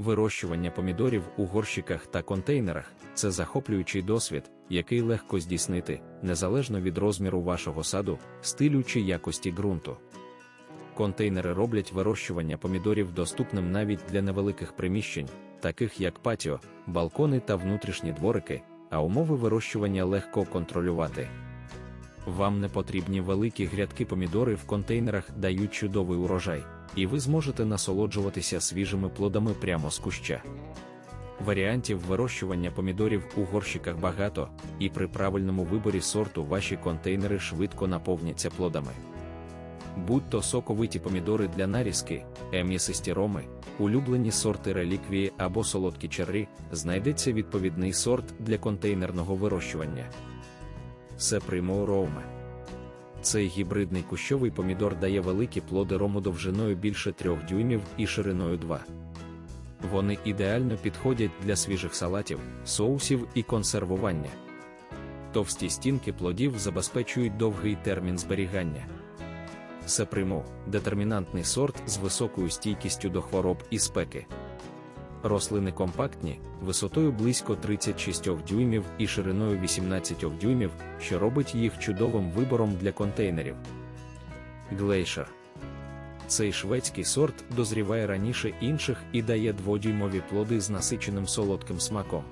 Вирощування помідорів у горщиках та контейнерах це захоплюючий досвід, який легко здійснити, незалежно від розміру вашого саду, стилю чи якості ґрунту. Контейнери роблять вирощування помідорів доступним навіть для невеликих приміщень, таких як патіо, балкони та внутрішні дворики, а умови вирощування легко контролювати. Вам не потрібні великі грядки помідори в контейнерах дають чудовий урожай, і ви зможете насолоджуватися свіжими плодами прямо з куща. Варіантів вирощування помідорів у горщиках багато, і при правильному виборі сорту ваші контейнери швидко наповняться плодами. Будь то соковиті помідори для нарізки, ем'ясисті роми, улюблені сорти реліквії або солодкі черрі, знайдеться відповідний сорт для контейнерного вирощування. Сепримо роуме. Цей гібридний кущовий помідор дає великі плоди рому довжиною більше 3 дюймів і шириною 2. Вони ідеально підходять для свіжих салатів, соусів і консервування. Товсті стінки плодів забезпечують довгий термін зберігання. Сепримо детермінантний сорт з високою стійкістю до хвороб і спеки. Рослини компактні, висотою близько 36 дюймів і шириною 18 дюймів, що робить їх чудовим вибором для контейнерів. Глейшер. Цей шведський сорт дозріває раніше інших і дає дводюймові плоди з насиченим солодким смаком.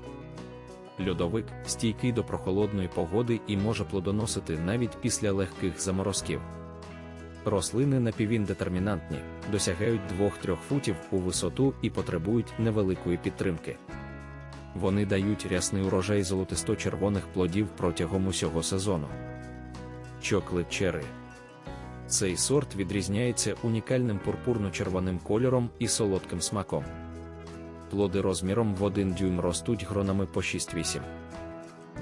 Льодовик стійкий до прохолодної погоди і може плодоносити навіть після легких заморозків. Рослини напівіндетермінантні, досягають 2-3 футів у висоту і потребують невеликої підтримки. Вони дають рясний урожай золотисто-червоних плодів протягом усього сезону. Чоклет черри. Цей сорт відрізняється унікальним пурпурно-червоним кольором і солодким смаком. Плоди розміром в 1 дюйм ростуть гронами по 6-8.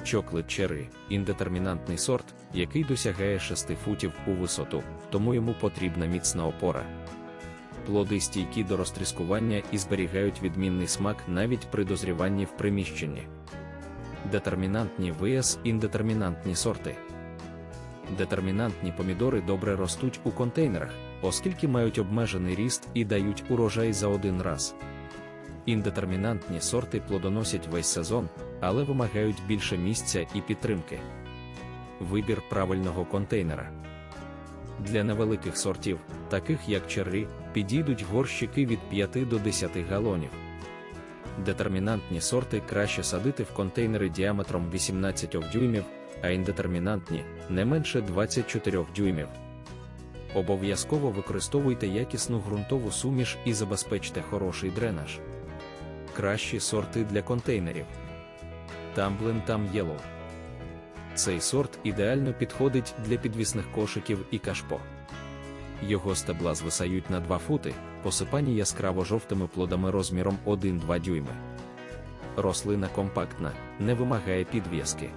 Чоклет черри індетермінантний сорт, який досягає 6 футів у висоту, тому йому потрібна міцна опора. Плоди стійкі до розтріскування і зберігають відмінний смак навіть при дозріванні в приміщенні. Детермінантні вияс індетермінантні сорти. Детермінантні помідори добре ростуть у контейнерах, оскільки мають обмежений ріст і дають урожай за один раз. Індетермінантні сорти плодоносять весь сезон, але вимагають більше місця і підтримки. Вибір правильного контейнера. Для невеликих сортів, таких як черрі, підійдуть горщики від 5 до 10 галонів. Детермінантні сорти краще садити в контейнери діаметром 18 дюймів, а індетермінантні не менше 24 дюймів. Обов'язково використовуйте якісну ґрунтову суміш і забезпечте хороший дренаж. Кращі сорти для контейнерів. Тамблин Там Yellow. Цей сорт ідеально підходить для підвісних кошиків і кашпо. Його стебла звисають на 2 фути, посипані яскраво жовтими плодами розміром 1-2 дюйми. Рослина компактна, не вимагає підв'язки.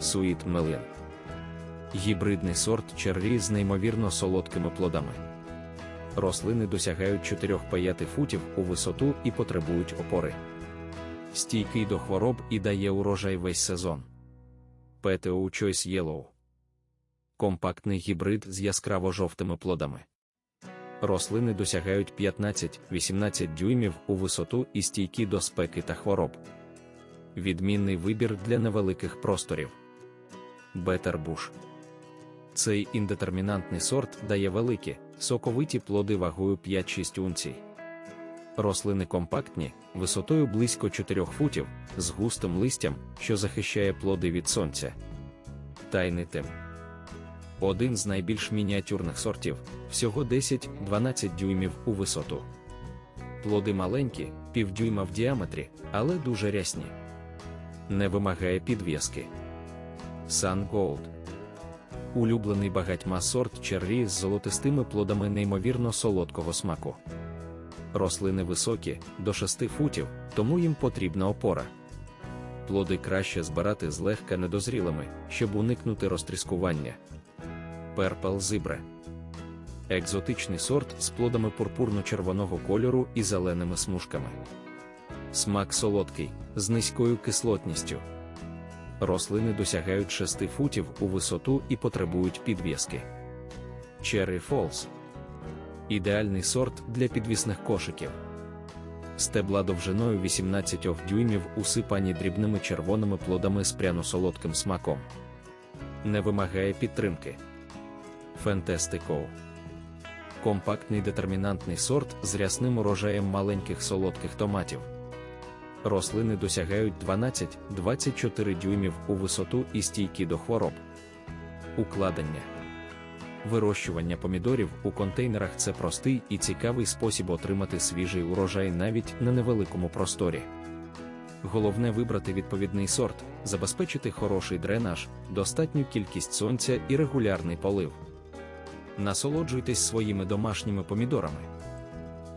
Суїт Мелин. Гібридний сорт черрі з неймовірно солодкими плодами. Рослини досягають 4-5 футів у висоту і потребують опори. Стійкий до хвороб і дає урожай весь сезон. PTO Choice Yellow. Компактний гібрид з яскраво жовтими плодами. Рослини досягають 15-18 дюймів у висоту і стійкі до спеки та хвороб. Відмінний вибір для невеликих просторів. Better Bush. Цей індетермінантний сорт дає великі, соковиті плоди вагою 5-6 унцій. Рослини компактні, висотою близько 4 футів, з густим листям, що захищає плоди від сонця. Тайний тем. Один з найбільш мініатюрних сортів, всього 10-12 дюймів у висоту. Плоди маленькі, півдюйма в діаметрі, але дуже рясні. Не вимагає підв'язки. Sun Gold. Улюблений багатьма сорт черрі з золотистими плодами неймовірно солодкого смаку. Рослини високі, до 6 футів, тому їм потрібна опора. Плоди краще збирати злегка недозрілими, щоб уникнути розтріскування. Перпел зибре. Екзотичний сорт з плодами пурпурно-червоного кольору і зеленими смужками. Смак солодкий, з низькою кислотністю. Рослини досягають 6 футів у висоту і потребують підв'язки. Cherry Falls ідеальний сорт для підвісних кошиків. стебла довжиною 18 дюймів усипані дрібними червоними плодами з пряно-солодким смаком. Не вимагає підтримки. Фентестикоу. Компактний детермінантний сорт з рясним урожаєм маленьких солодких томатів. Рослини досягають 12-24 дюймів у висоту і стійкі до хвороб. Укладення. Вирощування помідорів у контейнерах це простий і цікавий спосіб отримати свіжий урожай навіть на невеликому просторі. Головне вибрати відповідний сорт, забезпечити хороший дренаж, достатню кількість сонця і регулярний полив. Насолоджуйтесь своїми домашніми помідорами.